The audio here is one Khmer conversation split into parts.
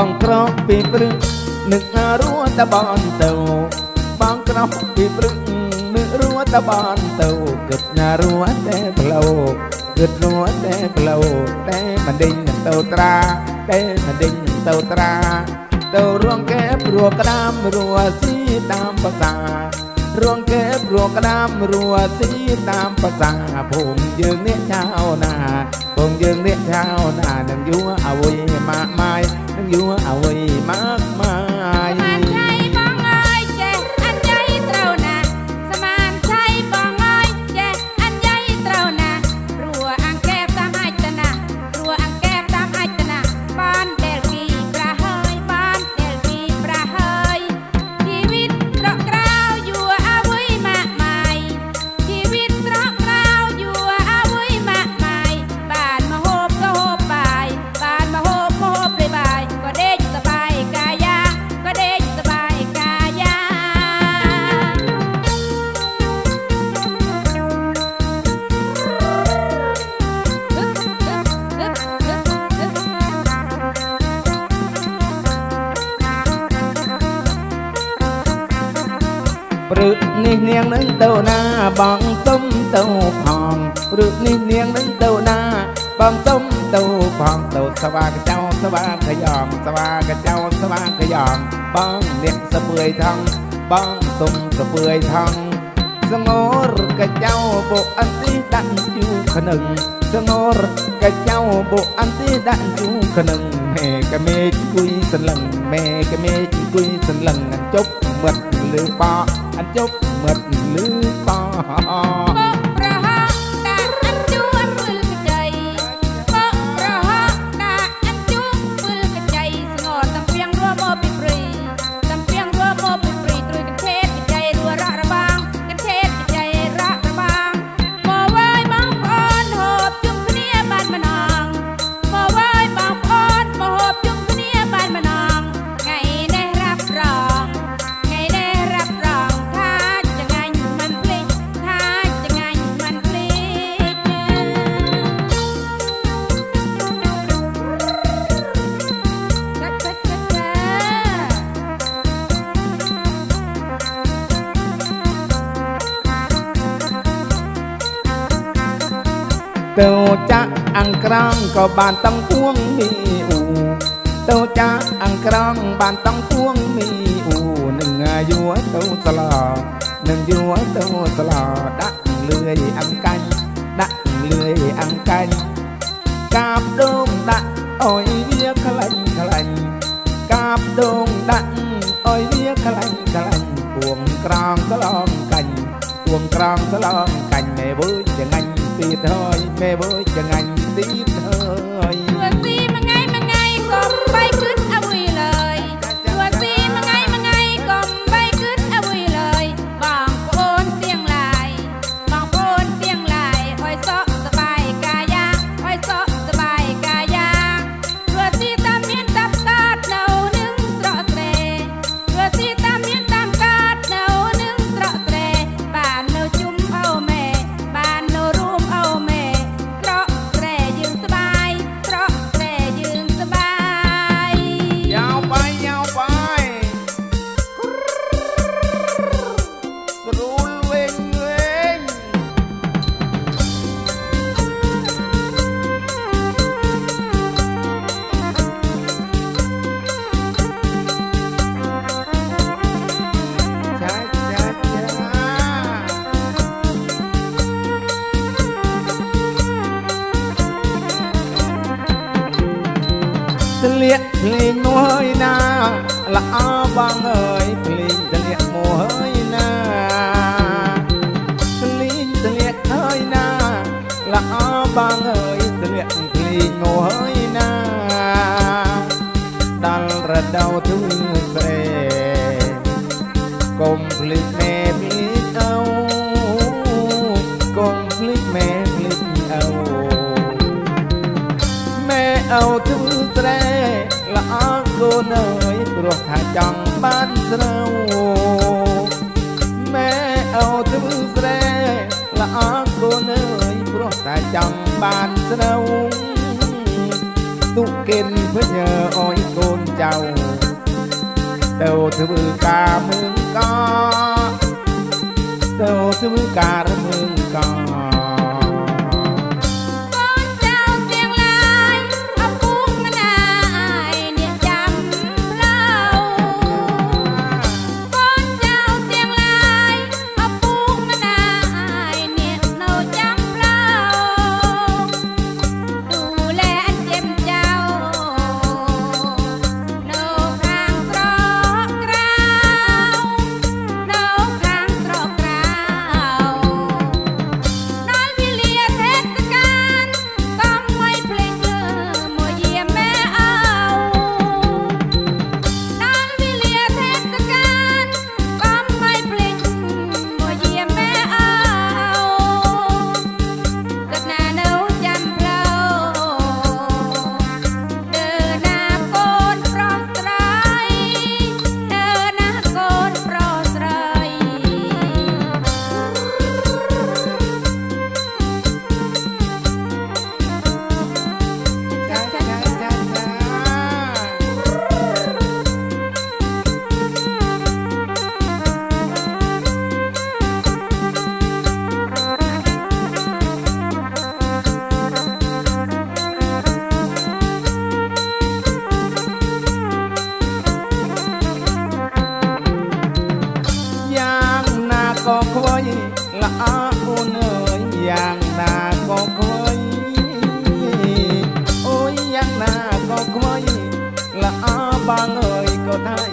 បងក្រោកពីព្រឹកនឹករួតបនទៅបងក្រោកពីព្រឹកនឹករួតបនទៅគិតណារួតែផ្លូវគិតរួតែផ្លូវតែមិនដេញទៅត្រាតែមិនដេញទៅត្រាទៅរួងកែព្រោះក្តាមរួស៊ីតាមភាសា រួងកែព្រោះក្តាមរួស៊ីតាមភាសាភូមិយើងនេះចៅណាភូមិយើងនេះចៅណានឹងយួរអវ័យម៉ាក់ម៉ាយនឹងយួរអវ័យម៉ាក់ម៉ាយស ព្រឹកនេះនាងនឹងទៅណាបងទុំទៅផងព្រឹកនេះនាងនឹងទៅណាបងទុំទៅផងទៅស្វាកចៅស្វាកយ៉ងស្វាកចៅស្វាកយ៉ងបងអ្នកសពឿយថងបងទុំសពឿយថងសងរកចៅបុអន្ទីដាក់ជូខ្នឹងសងរកចៅបុអន្ទីដាក់ជូខ្នឹងមេកមេចគួយសន្លឹងមេកមេចគួយសន្លឹងជប់មាត់លឺប៉ អញ្ជប់មាត់លឺប៉ម ទៅចាក់អង្ក្រងក៏បានតង់ពួងមីអ៊ូទៅចាក់អង្ក្រងបានតង់ពួងមីអ៊ូនឹងអាយុទៅស្លនឹងយួរទៅស្លដាក់លឿយអង្កាញ់ដាក់លឿយអង្កាញ់កាបដូងដាក់អុយវាខ្លាញ់ខ្លាញ់កាបដូងដាក់អុយវាខ្លាញ់ខ្លាញ់ពួងក្រងស្លងកាញ់ពួងក្រងស្លងកាញ់មេវើចងាញ់ ទៀតហើយមេវើច ល្អបងអើយភ្លេងស្លៀកមួយហើយណាស្លៀកស្លៀកហើយណាល្អបងអើយស្លៀកភ្លេងមួយហើយណាដល់រដូវទូស្រែកុំភ្លេចមេភ្លេចអោកុំភ្លេចមេភ្លេចអោមេអោទូស្រែល្អកូនអើយ ព្រោះថាចង់បានស្រូវម៉ែអូធ្វើស្រែល្អកូនអើយព្រោះតែចង់បានស្រូវទុកគេវិញអើយកូនចៅទៅធ្វើការមើងកទៅធ្វើការមើងក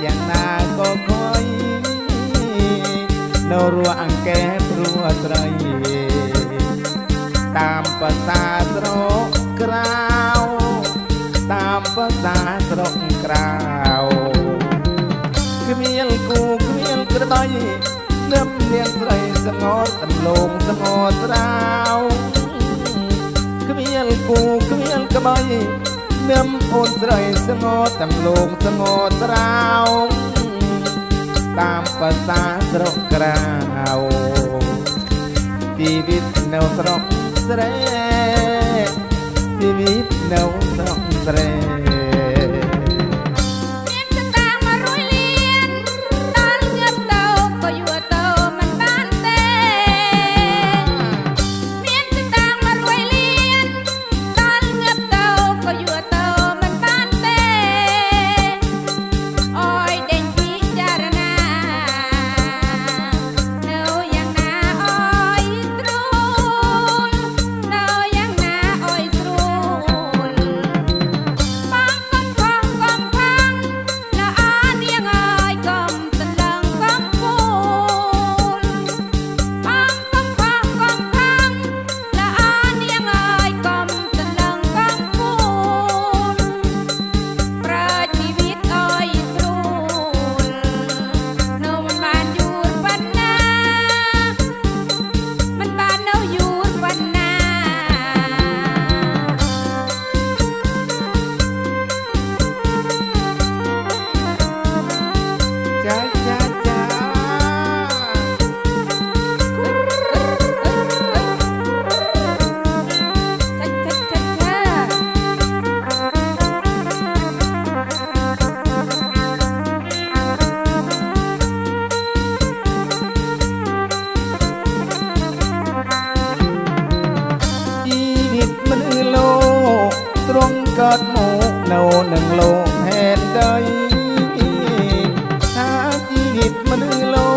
យ៉ាងណាក៏ខ້ອຍនៅរស់អង្កែព្រោះត្រី តាមបសាត្រកក្រៅតាមបសាត្រកក្រៅគ្មានគូគ្មានក្រដៃនឹមនាងស្រីសងរដំឡូងសងរត្រៅគ្មានគូគ្មានក្បៃ នឹមអូនស្រីស្ងោទាំងលោកស្ងោត្រោងតាមបសាស្រុកក្រៅជីវិតនៅស្រុកស្រែជីវិតនៅស្រុកស្រែ ត់មកនៅនឹងលោកហេតុដីថាជីវិតមនុស្សលោ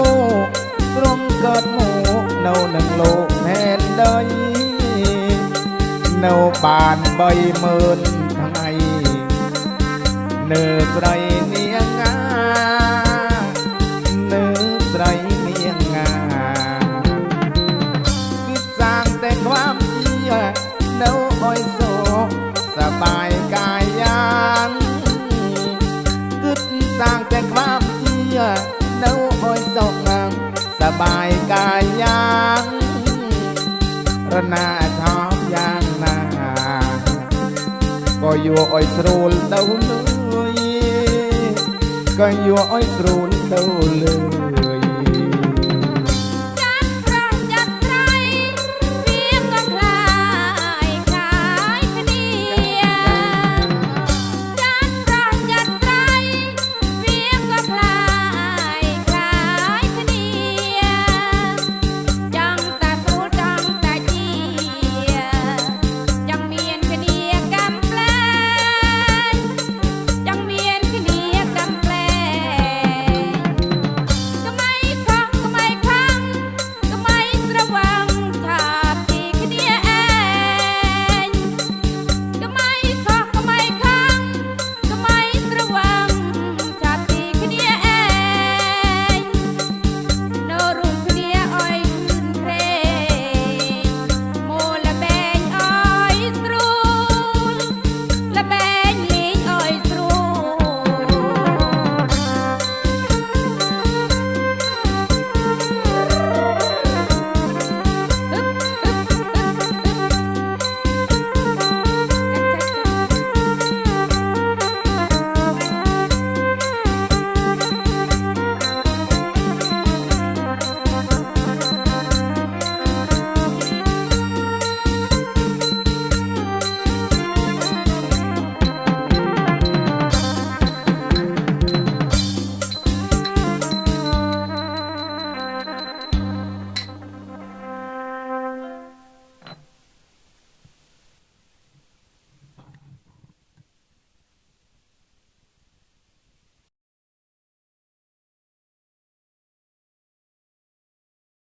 កក្រុមកត់មកនៅនឹងលោកហេតុដីនៅបាន30000ថ្ងៃនៅស្រី ណាថតយ៉ាងណាក៏យួរអុយស្រួលទៅលុយក៏យួរអុយស្រួលទៅលុយ